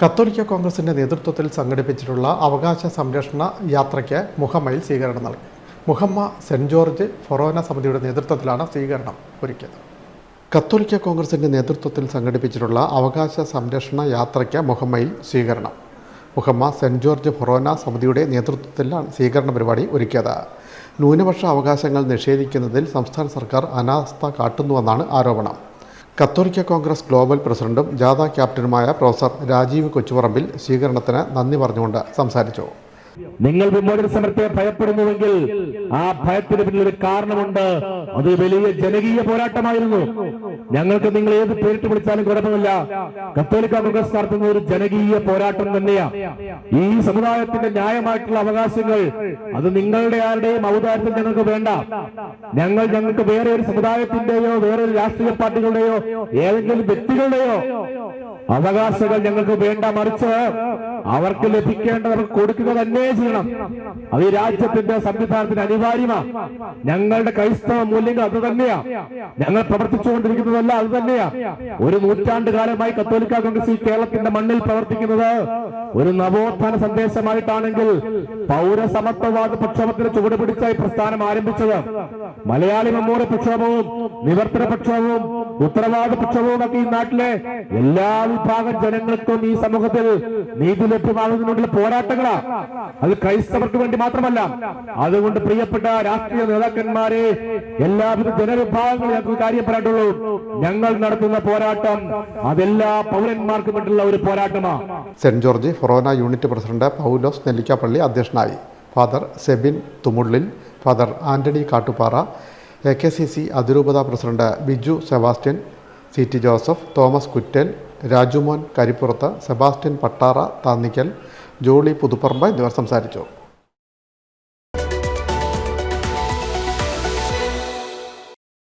കത്തോലിക്ക കോൺഗ്രസിന്റെ നേതൃത്വത്തിൽ സംഘടിപ്പിച്ചിട്ടുള്ള അവകാശ സംരക്ഷണ യാത്രയ്ക്ക് മുഹമ്മയിൽ സ്വീകരണം നൽകി. മുഹമ്മ സെന്റ് ജോർജ് ഫൊറോന സമിതിയുടെ നേതൃത്വത്തിലാണ് സ്വീകരണം ഒരുക്കിയത്. കത്തോലിക്ക കോൺഗ്രസിന്റെ നേതൃത്വത്തിൽ സംഘടിപ്പിച്ചിട്ടുള്ള അവകാശ സംരക്ഷണ യാത്രയ്ക്ക് മുഹമ്മയിൽ സ്വീകരണം. മുഹമ്മ സെന്റ് ജോർജ് ഫൊറോന സമിതിയുടെ നേതൃത്വത്തിലാണ് സ്വീകരണ പരിപാടി ഒരുക്കിയത്. ന്യൂനപക്ഷ അവകാശങ്ങൾ നിഷേധിക്കുന്നതിൽ സംസ്ഥാന സർക്കാർ അനാസ്ഥ കാട്ടുന്നുവെന്നാണ് ആരോപണം. കത്തോലിക്ക കോൺഗ്രസ് ഗ്ലോബൽ പ്രസിഡന്റും ജാഥ ക്യാപ്റ്റനുമായ പ്രൊഫസർ രാജീവ് കൊച്ചുപറമ്പിൽ സ്വീകരണത്തിന് നന്ദി പറഞ്ഞുകൊണ്ട് സംസാരിച്ചു. നിങ്ങൾ വിമോചന സമരത്തെ ഭയപ്പെടുന്നുവെങ്കിൽ ആ ഭയത്തിന് പിന്നിൽ ഒരു കാരണമുണ്ട്. അത് വലിയ ജനകീയ പോരാട്ടമായിരുന്നു. ഞങ്ങൾക്ക് നിങ്ങൾ ഏത് പേരിട്ട് വിളിച്ചാലും കുഴപ്പമില്ല. കത്തോലിക്ക കോൺഗ്രസ് നടത്തുന്ന ഒരു ജനകീയ പോരാട്ടം തന്നെയാ. ഈ സമുദായത്തിന്റെ ന്യായമായിട്ടുള്ള അവകാശങ്ങൾ അത് നിങ്ങളുടെ ആരുടെയും ഔദാര്യത്തിൽ ഞങ്ങൾക്ക് വേണ്ട. ഞങ്ങൾ ഞങ്ങൾക്ക് വേറെ ഒരു സമുദായത്തിന്റെയോ വേറെ ഒരു രാഷ്ട്രീയ പാർട്ടികളുടെയോ ഏതെങ്കിലും വ്യക്തികളുടെയോ അവകാശങ്ങൾ ഞങ്ങൾക്ക് വേണ്ട മറിച്ച് അവർക്ക് ലഭിക്കേണ്ടത് അവർക്ക് കൊടുക്കുക തന്നെ ചെയ്യണം അത് ഈ രാജ്യത്തിന്റെ സംവിധാനത്തിന് അനിവാര്യമാ. ഞങ്ങളുടെ ക്രൈസ്തവ മൂല്യങ്ങൾ അത് തന്നെയാ. ഞങ്ങൾ പ്രവർത്തിച്ചുകൊണ്ടിരിക്കുന്നതല്ല അത് തന്നെയാ. ഒരു നൂറ്റാണ്ട് കാലമായി കത്തോലിക്ക കോൺഗ്രസ് ഈ കേരളത്തിന്റെ മണ്ണിൽ പ്രവർത്തിക്കുന്നത് ഒരു നവോത്ഥാന സന്ദേശമായിട്ടാണെങ്കിൽ പൗരസമത്വവാദ പ്രക്ഷോഭത്തിന് ചുവട് പ്രസ്ഥാനം ആരംഭിച്ചത്. മലയാളി മെമ്മോറിയൽ പ്രക്ഷോഭവും നിവർത്തന പ്രക്ഷോഭവും ഉത്തരവാദ പ്രക്ഷോഭവും ഒക്കെ ഈ നാട്ടിലെ എല്ലാ വിഭാഗം ജനങ്ങൾക്കും ഈ സമൂഹത്തിൽ നീതി ലഭ്യമാകുന്നതിനുള്ള പോരാട്ടങ്ങളാ. അത് ക്രൈസ്തവർക്ക് വേണ്ടി മാത്രമല്ല. അതുകൊണ്ട് പ്രിയപ്പെട്ട രാഷ്ട്രീയ നേതാക്കന്മാരെ എല്ലാവിധ ജനവിഭാഗങ്ങളും ഞങ്ങൾക്ക് കാര്യപ്പെടാട്ടുള്ളൂ ഞങ്ങൾ നടത്തുന്ന പോരാട്ടം അതെല്ലാ പൗരന്മാർക്കും വേണ്ടിയുള്ള ഒരു പോരാട്ടമാണ് saint George forane unit president Paulose Nellikkappally അധ്യക്ഷനായി. Father Sebin Thumullil father Antony Kattupara A K C C അതിരൂപത president Biju Sebastian C T Joseph Thomas Kuttan Rajumon Karippurath Sebastian Pattara Thannickal Jolly Puthupparambu എന്നിവർ സംസാരിച്ചു.